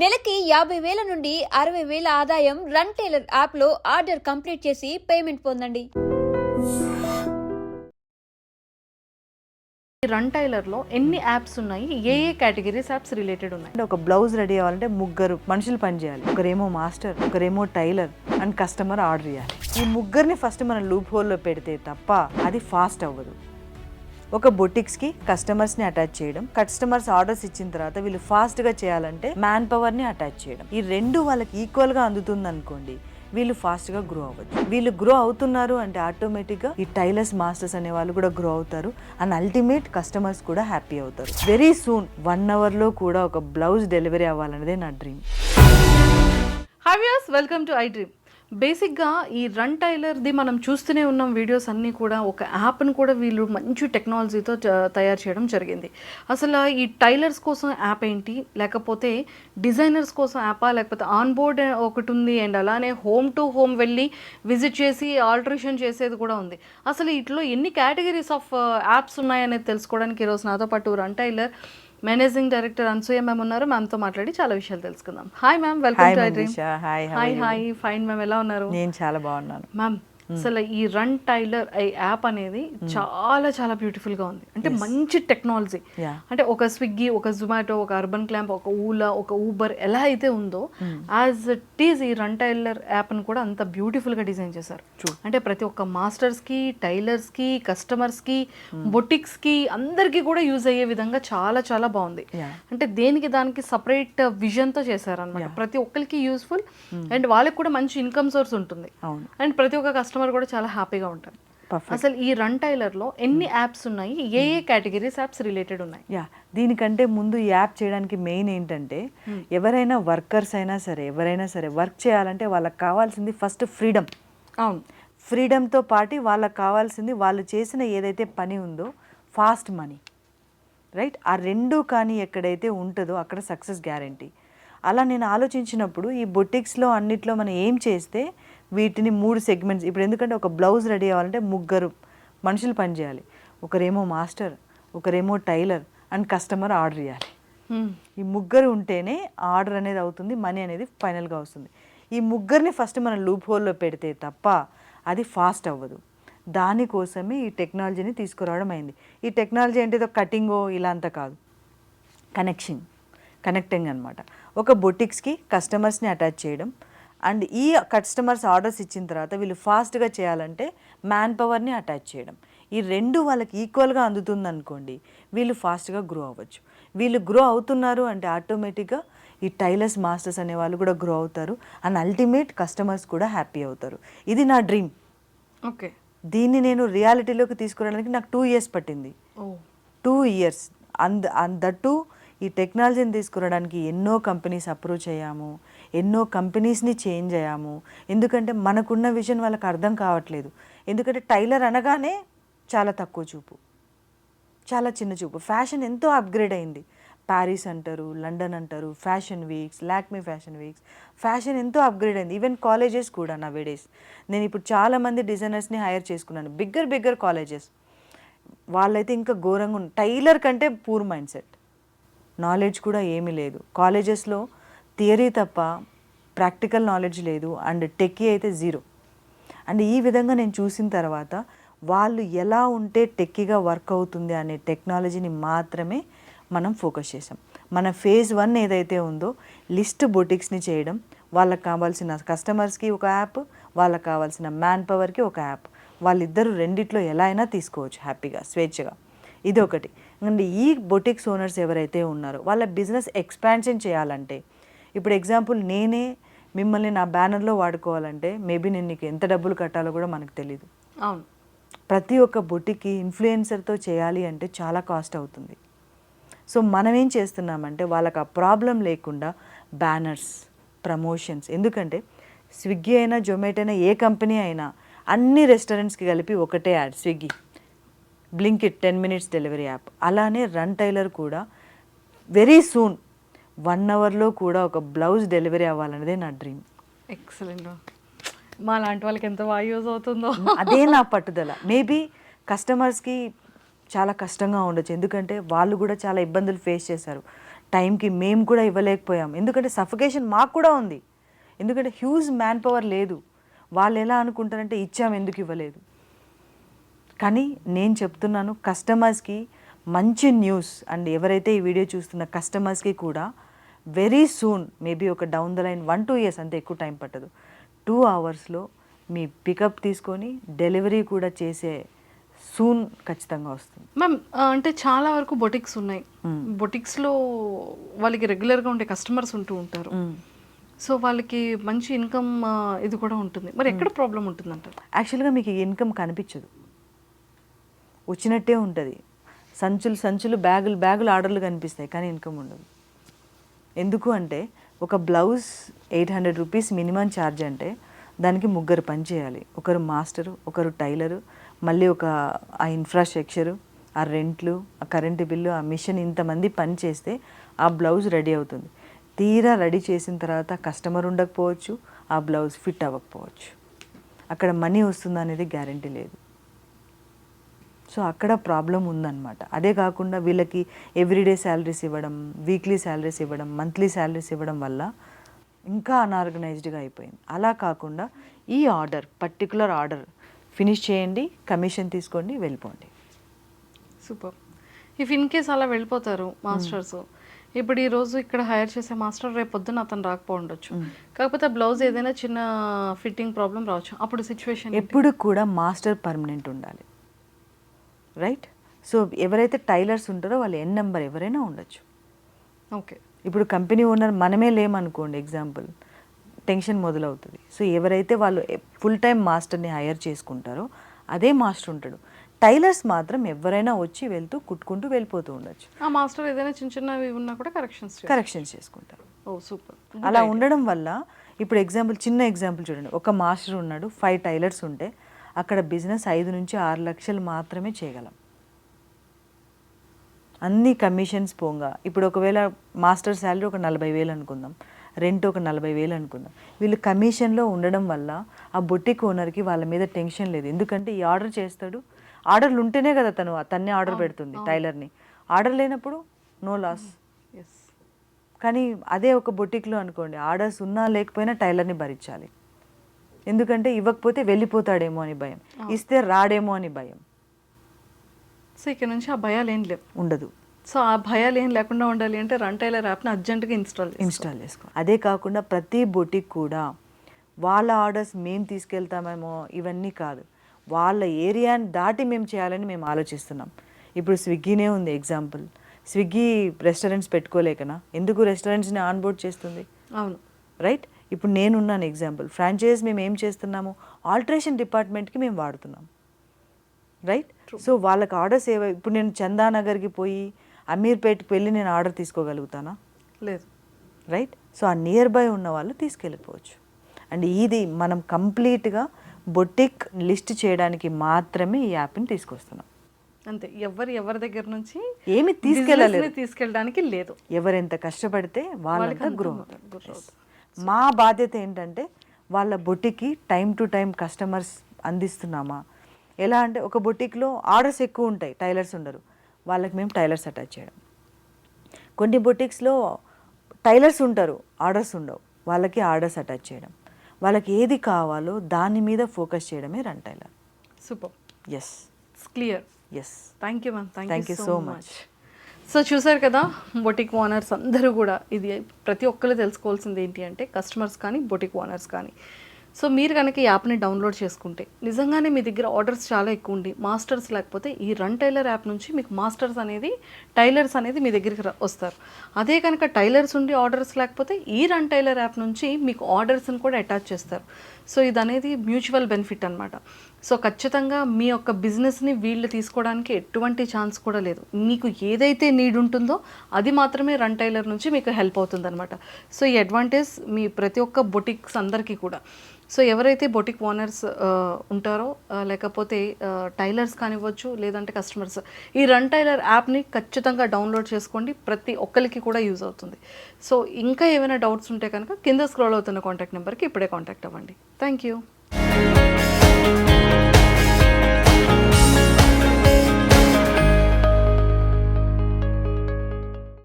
నెలకి యాభై వేల నుండి అరవై వేల ఆదాయం రన్ టైలర్ యాప్లో ఆర్డర్ కంప్లీట్ చేసి పేమెంట్ పొందండి. ఈ రన్ టైలర్లో ఎన్ని యాప్స్ ఉన్నాయి? ఏ ఏ కేటగిరీస్ యాప్స్ రిలేటెడ్ ఉన్నాయి? అంటే ఒక బ్లౌజ్ రెడీ అవ్వాలంటే ముగ్గురు మనుషులు పనిచేయాలి ఒకరేమో మాస్టర్ ఒకరేమో టైలర్ అండ్ కస్టమర్ ఆర్డర్ చేయాలి. ఈ ముగ్గురిని ఫస్ట్ మనం లూప్ హోల్లో పెడితే తప్ప అది ఫాస్ట్ అవ్వదు. ఒక బొటిక్స్కి కస్టమర్స్ని అటాచ్ చేయడం కస్టమర్స్ ఆర్డర్స్ ఇచ్చిన తర్వాత వీళ్ళు ఫాస్ట్గా చేయాలంటే మ్యాన్ పవర్ని అటాచ్ చేయడం. ఈ రెండు వాళ్ళకి ఈక్వల్గా అందుతుంది అనుకోండి వీళ్ళు ఫాస్ట్గా గ్రో అవ్వచ్చు. వీళ్ళు గ్రో అవుతున్నారు అంటే ఆటోమేటిక్గా ఈ టైలర్స్ మాస్టర్స్ అనే వాళ్ళు కూడా గ్రో అవుతారు అండ్ అల్టిమేట్ కస్టమర్స్ కూడా హ్యాపీ అవుతారు. వెరీ సూన్ వన్ అవర్లో కూడా ఒక బ్లౌజ్ డెలివరీ అవ్వాలన్నదే నా డ్రీమ్ హావ్యాస్ వెల్కమ్ టు ఐ డ్రీమ్ బేసిక్గా ఈ రన్ టైలర్ది మనం చూస్తూనే ఉన్నాం వీడియోస్ అన్నీ కూడా. ఒక యాప్ను కూడా వీళ్ళు మంచి టెక్నాలజీతో తయారు చేయడం జరిగింది. అసలు ఈ టైలర్స్ కోసం యాప్ ఏంటి? లేకపోతే డిజైనర్స్ కోసం యాపా? లేకపోతే ఆన్ బోర్డ్ ఒకటి ఉంది అండ్ అలానే హోమ్ టు హోమ్ వెళ్ళి విజిట్ చేసి ఆల్టరేషన్ చేసేది కూడా ఉంది. అసలు ఇట్లో ఎన్ని కేటగిరీస్ ఆఫ్ యాప్స్ ఉన్నాయనేది తెలుసుకోవడానికి ఈరోజు నాతో పాటు run tailor managing director Anasuya ma'am ఉన్నారు. మ్యామ్తో మాట్లాడి చాలా విషయాలు తెలుసుకుందాం. Hi ma'am welcome hi to hi fine ma'am ఎలా ఉన్నారు? నేను చాలా బాగున్నాను. మ్యామ్ అసలు ఈ రన్ టైలర్ ఈ యాప్ అనేది చాలా చాలా బ్యూటిఫుల్గా ఉంది. అంటే మంచి టెక్నాలజీ. అంటే ఒక స్విగ్గీ ఒక జొమాటో ఒక అర్బన్ క్లాంప్ ఒక ఊలా ఒక ఊబర్ ఎలా అయితే ఉందో యాజ్ ఇట్ ఈస్ ఈ రన్ టైలర్ యాప్ని కూడా అంత బ్యూటిఫుల్గా డిజైన్ చేశారు అంటే ప్రతి ఒక్క మాస్టర్స్కి టైలర్స్కి కస్టమర్స్కి బొటిక్స్కి అందరికీ కూడా యూజ్ అయ్యే విధంగా చాలా చాలా బాగుంది. అంటే దేనికి దానికి సపరేట్ విజన్తో చేశారనమాట ప్రతి ఒక్కరికి యూస్ఫుల్ అండ్ వాళ్ళకి కూడా మంచి ఇన్కమ్ సోర్స్ ఉంటుంది. అండ్ ప్రతి ఒక్క కస్టమర్ కూడా చాలా హ్యాపీగా ఉంటారు. అసలు ఈ రన్ టైలర్లో ఎన్ని యాప్స్ ఉన్నాయి? ఏ ఏ కేటగిరీస్ యాప్స్ రిలేటెడ్ ఉన్నాయి? యా దీనికంటే ముందు ఈ యాప్ చేయడానికి మెయిన్ ఏంటంటే ఎవరైనా వర్కర్స్ అయినా సరే ఎవరైనా సరే వర్క్ చేయాలంటే వాళ్ళకి కావాల్సింది ఫస్ట్ ఫ్రీడమ్. అవును. ఫ్రీడమ్తో పాటు వాళ్ళకి కావాల్సింది వాళ్ళు చేసిన ఏదైతే పని ఉందో ఫాస్ట్ మనీ. రైట్? ఆ రెండు కానీ ఎక్కడైతే ఉంటుందో అక్కడ సక్సెస్ గ్యారంటీ. అలా నేను ఆలోచించినప్పుడు ఈ బొటిక్స్లో అన్నిట్లో మనం ఏం చేస్తే వీటిని మూడు సెగ్మెంట్స్. ఇప్పుడు ఎందుకంటే ఒక బ్లౌజ్ రెడీ అవ్వాలంటే ముగ్గురు మనుషులు పనిచేయాలి ఒకరేమో మాస్టర్ ఒకరేమో టైలర్ అండ్ కస్టమర్ ఆర్డర్ చేయాలి Hmm. ఈ ముగ్గురు ఉంటేనే ఆర్డర్ అనేది అవుతుంది మనీ అనేది ఫైనల్గా వస్తుంది. ఈ ముగ్గురిని ఫస్ట్ మనం లూప్ హోల్లో పెడితే తప్ప అది ఫాస్ట్ అవ్వదు. దానికోసమే ఈ టెక్నాలజీని తీసుకురావడం అయింది. ఈ టెక్నాలజీ అంటే ఏదో కటింగో ఇలా అంతా కాదు. కనెక్షన్ కనెక్టింగ్ అనమాట ఒక బొటిక్స్కి కస్టమర్స్ని అటాచ్ చేయడం అండ్ ఈ కస్టమర్స్ ఆర్డర్స్ ఇచ్చిన తర్వాత వీళ్ళు ఫాస్ట్గా చేయాలంటే మ్యాన్ పవర్ని అటాచ్ చేయడం. ఈ రెండు వాళ్ళకి ఈక్వల్గా అందుతుంది అనుకోండి వీళ్ళు ఫాస్ట్గా గ్రో అవ్వచ్చు. వీళ్ళు గ్రో అవుతున్నారు అంటే ఆటోమేటిక్గా ఈ టైలర్స్ మాస్టర్స్ అనే వాళ్ళు కూడా గ్రో అవుతారు అండ్ అల్టిమేట్ కస్టమర్స్ కూడా హ్యాపీ అవుతారు. ఇది నా డ్రీమ్ ఓకే. దీన్ని నేను రియాలిటీలోకి తీసుకురావడానికి నాకు టూ ఇయర్స్ పట్టింది. టూ ఇయర్స్ అంద దట్టు ఈ టెక్నాలజీని తీసుకురావడానికి ఎన్నో కంపెనీస్ అప్రోచ్ అయ్యాము ఎన్నో కంపెనీస్ని చేంజ్ అయ్యాము ఎందుకంటే మనకున్న విజన్ వాళ్ళకి అర్థం కావట్లేదు. ఎందుకంటే టైలర్ అనగానే చాలా తక్కువ చూపు. చాలా చిన్న చూపు. ఫ్యాషన్ ఎంతో అప్గ్రేడ్ అయింది. ప్యారిస్ అంటారు లండన్ అంటారు fashion weeks Lakme fashion weeks. Fashion ఎంతో అప్గ్రేడ్ అయింది. ఈవెన్ కాలేజెస్ కూడా నా వేడేస్ నేను ఇప్పుడు చాలామంది డిజైనర్స్ని హైర్ చేసుకున్నాను. బిగ్గర్ బిగ్గర్ కాలేజెస్ వాళ్ళైతే ఇంకా ఘోరంగా ఉంది టైలర్ కంటే పూర్ మైండ్ సెట్ నాలెడ్జ్ కూడా ఏమీ లేదు. కాలేజెస్లో థియరీ తప్ప ప్రాక్టికల్ నాలెడ్జ్ లేదు అండ్ టెక్కీ అయితే జీరో అండ్ ఈ విధంగా నేను చూసిన తర్వాత వాళ్ళు ఎలా ఉంటే టెక్కీగా వర్క్ అవుతుంది అనే టెక్నాలజీని మాత్రమే మనం ఫోకస్ చేసాం మన ఫేజ్ వన్ ఏదైతే ఉందో లిస్ట్ బొటిక్స్ని చేయడం వాళ్ళకి కావాల్సిన కస్టమర్స్కి ఒక యాప్ వాళ్ళకి కావాల్సిన మ్యాన్ పవర్కి ఒక యాప్ వాళ్ళిద్దరూ రెండిట్లో ఎలా అయినా తీసుకోవచ్చు హ్యాపీగా స్వేచ్ఛగా. ఇది ఒకటి అండ్ ఈ బొటిక్స్ ఓనర్స్ ఎవరైతే ఉన్నారో వాళ్ళ బిజినెస్ ఎక్స్పాన్షన్ చేయాలంటే ఇప్పుడు ఎగ్జాంపుల్ నేనే మిమ్మల్ని నా బ్యానర్లో వాడుకోవాలంటే మేబీ నేను నీకు ఎంత డబ్బులు కట్టాలో కూడా మనకు తెలియదు అవును. ప్రతి ఒక్క బొటిక్కి ఇన్ఫ్లుయెన్సర్తో చేయాలి అంటే చాలా కాస్ట్ అవుతుంది. సో మనం ఏం చేస్తున్నామంటే వాళ్ళకి ఆ ప్రాబ్లం లేకుండా బ్యానర్స్ ప్రమోషన్స్ ఎందుకంటే స్విగ్గీ అయినా జొమాటో అయినా ఏ కంపెనీ అయినా అన్ని రెస్టారెంట్స్కి కలిపి ఒకటే ad Swiggy. Blinkit ten minutes delivery app అలానే రన్ టైలర్ కూడా వెరీ సూన్ వన్ అవర్లో కూడా ఒక బ్లౌజ్ డెలివరీ అవ్వాలన్నదే నా డ్రీమ్ ఎక్సలెంట్ మా లాంటి వాళ్ళకి ఎంత బాగా యూజ్ అవుతుందో. అదే నా పట్టుదల. మేబీ కస్టమర్స్కి చాలా కష్టంగా ఉండొచ్చు. ఎందుకంటే వాళ్ళు కూడా చాలా ఇబ్బందులు ఫేస్ చేశారు. టైంకి మేము కూడా ఇవ్వలేకపోయాం. ఎందుకంటే సఫికేషన్ మాకు కూడా ఉంది. ఎందుకంటే హ్యూజ్ మ్యాన్ పవర్ లేదు. వాళ్ళు ఎలా అనుకుంటారంటే ఇచ్చాం ఎందుకు ఇవ్వలేదు? కానీ నేను చెప్తున్నాను కస్టమర్స్కి మంచి న్యూస్ అండ్ ఎవరైతే ఈ వీడియో చూస్తున్న కస్టమర్స్కి కూడా వెరీ సూన్ మేబీ ఒక down the line one two years అంతే ఎక్కువ టైం పట్టదు. టూ అవర్స్లో మీ పికప్ తీసుకొని డెలివరీ కూడా చేసే సూన్ ఖచ్చితంగా వస్తుంది. మ్యామ్ అంటే చాలా వరకు బొటిక్స్ ఉన్నాయి. బొటిక్స్లో వాళ్ళకి రెగ్యులర్గా ఉండే కస్టమర్స్ ఉంటూ ఉంటారు. సో వాళ్ళకి మంచి ఇన్కమ్ ఇది కూడా ఉంటుంది. మరి ఎక్కడ ప్రాబ్లం ఉంటుందంటారు? యాక్చువల్గా మీకు ఇన్కమ్ కనిపించదు. వచ్చినట్టే ఉంటుంది. సంచులు సంచులు బ్యాగులు బ్యాగులు ఆర్డర్లు కనిపిస్తాయి కానీ ఇన్కమ్ ఉండదు. ఎందుకు అంటే ఒక blouse eight hundred rupees minimum charge అంటే దానికి ముగ్గురు పని చేయాలి. ఒకరు మాస్టరు ఒకరు టైలరు మళ్ళీ ఒక ఆ ఇన్ఫ్రాస్ట్రక్చరు ఆ రెంట్లు ఆ కరెంటు బిల్లు ఆ మిషన్ ఇంతమంది పని చేస్తే ఆ బ్లౌజ్ రెడీ అవుతుంది. తీరా రెడీ చేసిన తర్వాత కస్టమర్ ఉండకపోవచ్చు ఆ బ్లౌజ్ ఫిట్ అవ్వకపోవచ్చు. అక్కడ మనీ వస్తుందా అనేది గ్యారంటీ లేదు. సో అక్కడ ప్రాబ్లం ఉందన్నమాట. అదే కాకుండా వీళ్ళకి ఎవ్రీడే శాలరీస్ ఇవ్వడం వీక్లీ శాలరీస్ ఇవ్వడం మంత్లీ శాలరీస్ ఇవ్వడం వల్ల ఇంకా అన్ఆర్గనైజ్డ్గా అయిపోయింది. అలా కాకుండా ఈ ఆర్డర్ పర్టికులర్ ఆర్డర్ ఫినిష్ చేయండి కమిషన్ తీసుకోండి వెళ్ళిపోండి. సూపర్. ఇఫ్ ఇన్ కేస్ అలా వెళ్ళిపోతారు మాస్టర్స్ ఇప్పుడు ఈ రోజు ఇక్కడ హైర్ చేసే మాస్టర్ రేపు పొద్దున అతను రాకపో ఉండొచ్చు. కాకపోతే బ్లౌజ్ ఏదైనా చిన్న ఫిట్టింగ్ ప్రాబ్లం రావచ్చు. అప్పుడు సిచ్యువేషన్ ఎప్పుడు కూడా మాస్టర్ పర్మనెంట్ ఉండాలి. రైట్? సో ఎవరైతే టైలర్స్ ఉంటారో వాళ్ళు ఎన్ నెంబర్ ఎవరైనా ఉండొచ్చు. ఓకే. ఇప్పుడు కంపెనీ ఓనర్ మనమే లేమనుకోండి ఎగ్జాంపుల్. టెన్షన్ మొదలవుతుంది. సో ఎవరైతే వాళ్ళు ఫుల్ టైం మాస్టర్ని హైర్ చేసుకుంటారో అదే మాస్టర్ ఉంటాడు. టైలర్స్ మాత్రం ఎవరైనా వచ్చి వెళ్తూ కుట్టుకుంటూ వెళ్ళిపోతూ ఉండొచ్చు. ఆ మాస్టర్ ఏదైనా చిన్న చిన్నవి ఉన్నా కూడా కరెక్షన్స్ కరెక్షన్స్ చేసుకుంటారు. Oh super. అలా ఉండడం వల్ల ఇప్పుడు ఎగ్జాంపుల్ చిన్న ఎగ్జాంపుల్ చూడండి. ఒక మాస్టర్ ఉన్నాడు ఫైవ్ టైలర్స్ ఉంటే అక్కడ బిజినెస్ ఐదు నుంచి ఆరు లక్షలు మాత్రమే చేయగలం. అన్ని కమిషన్స్ పోగా. ఇప్పుడు ఒకవేళ మాస్టర్ శాలరీ ఒక నలభై వేలు అనుకుందాం. రెంట్ ఒక నలభై వేలు అనుకుందాం. వీళ్ళు కమిషన్లో ఉండడం వల్ల ఆ బొట్టిక్ ఓనర్కి వాళ్ళ మీద టెన్షన్ లేదు. ఎందుకంటే ఈ ఆర్డర్ చేస్తాడు. ఆర్డర్లు ఉంటేనే కదా తను తన్నే ఆర్డర్ పెడుతుంది టైలర్ని. ఆర్డర్ లేనప్పుడు నో లాస్. ఎస్ కానీ అదే ఒక బొటిక్లో అనుకోండి ఆర్డర్స్ ఉన్నా లేకపోయినా టైలర్ని భరించాలి. ఎందుకంటే ఇవ్వకపోతే వెళ్ళిపోతాడేమో అని భయం. ఇస్తే రాడేమో అని భయం. సో ఇక్కడ నుంచి ఆ భయాలు ఏం లేవు. ఉండదు. సో ఆ భయాలు ఏం లేకుండా ఉండాలి అంటే రన్ టైలర్ యాప్ని అర్జెంటుగా ఇన్స్టాల్ ఇన్స్టాల్ చేసుకో. అదే కాకుండా ప్రతి బొటిక్ కూడా వాళ్ళ ఆర్డర్స్ మేము తీసుకెళ్తామేమో ఇవన్నీ కాదు. వాళ్ళ ఏరియాని దాటి మేము చేయాలని మేము ఆలోచిస్తున్నాం. ఇప్పుడు స్విగ్గీనే ఉంది ఎగ్జాంపుల్. Swiggy restaurants పెట్టుకోలేకనా? ఎందుకు రెస్టారెంట్స్ని ఆన్బోర్డ్ చేస్తుంది? అవును. రైట్? ఇప్పుడు నేనున్నాను ఎగ్జాంపుల్. ఫ్రాంచైజ్ మేము ఏం చేస్తున్నాము? ఆల్టరేషన్ డిపార్ట్మెంట్కి మేము వాడుతున్నాం. రైట్ సో వాళ్ళకి ఆర్డర్స్ ఏవై ఇప్పుడు నేను చందానగర్కి పోయి అమీర్పేట్కి వెళ్ళి నేను ఆర్డర్ తీసుకోగలుగుతానా? లేదు. రైట్ సో ఆ నియర్ బై ఉన్న వాళ్ళు తీసుకెళ్ళిపోవచ్చు. అండ్ ఇది మనం కంప్లీట్గా బొటిక్ లిస్ట్ చేయడానికి మాత్రమే ఈ యాప్ని తీసుకొస్తున్నాం. అంతే. ఎవరు ఎవరి దగ్గర నుంచి ఏమి తీసుకెళ్ళలేదు. తీసుకెళ్ళడానికి లేదు. ఎవరెంత కష్టపడితే వాళ్ళంతా అంత గ్రో అవుతారు. మా బాధ్యత ఏంటంటే వాళ్ళ బొటిక్కి టైం టు టైం కస్టమర్స్ అందిస్తున్నామా? ఎలా అంటే ఒక బొటిక్లో ఆర్డర్స్ ఎక్కువ ఉంటాయి టైలర్స్ ఉండరు. వాళ్ళకి మేము టైలర్స్ అటాచ్ చేయడం. కొన్ని బొటిక్స్లో టైలర్స్ ఉంటారు ఆర్డర్స్ ఉండవు. వాళ్ళకి ఆర్డర్స్ అటాచ్ చేయడం. వాళ్ళకి ఏది కావాలో దాని మీద ఫోకస్ చేయడమే run tailor. Super. Yes clear yes thank you ma'am thank you so. Much so చూసారు కదా బొటిక్ ఓనర్స్ అందరూ కూడా ఇది ప్రతి ఒక్కరు తెలుసుకోవాల్సింది ఏంటి అంటే కస్టమర్స్ కానీ బొటిక్ ఓనర్స్ కానీ. సో మీరు కనుక ఈ యాప్ని డౌన్లోడ్ చేసుకుంటే నిజంగానే మీ దగ్గర ఆర్డర్స్ చాలా ఎక్కువ ఉండి మాస్టర్స్ లేకపోతే ఈ రన్ టైలర్ యాప్ నుంచి మీకు మాస్టర్స్ అనేది టైలర్స్ అనేది మీ దగ్గరికి వస్తారు. అదే కనుక టైలర్స్ ఉండి ఆర్డర్స్ లేకపోతే ఈ రన్ టైలర్ యాప్ నుంచి మీకు ఆర్డర్స్ని కూడా అటాచ్ చేస్తారు. సో ఇది అనేది మ్యూచువల్ బెనిఫిట్ అనమాట సో ఖచ్చితంగా మీ యొక్క బిజినెస్ని వీళ్ళు తీసుకోవడానికి ఎటువంటి ఛాన్స్ కూడా లేదు. మీకు ఏదైతే నీడ్ ఉంటుందో అది మాత్రమే రన్ టైలర్ నుంచి మీకు హెల్ప్ అవుతుంది అనమాట సో ఈ అడ్వాంటేజ్ మీ ప్రతి ఒక్క బొటిక్స్ అందరికీ కూడా. సో ఎవరైతే బొటిక్ ఓనర్స్ ఉంటారో లేకపోతే టైలర్స్ కానివ్వచ్చు లేదంటే కస్టమర్స్ ఈ రన్ టైలర్ యాప్ని ఖచ్చితంగా డౌన్లోడ్ చేసుకోండి. ప్రతి ఒక్కరికి కూడా యూజ్ అవుతుంది. సో ఇంకా ఏమైనా డౌట్స్ ఉంటే కనుక కింద స్క్రోల్ అవుతున్న కాంటాక్ట్ నెంబర్కి ఇప్పుడే కాంటాక్ట్ అవ్వండి. Thank you.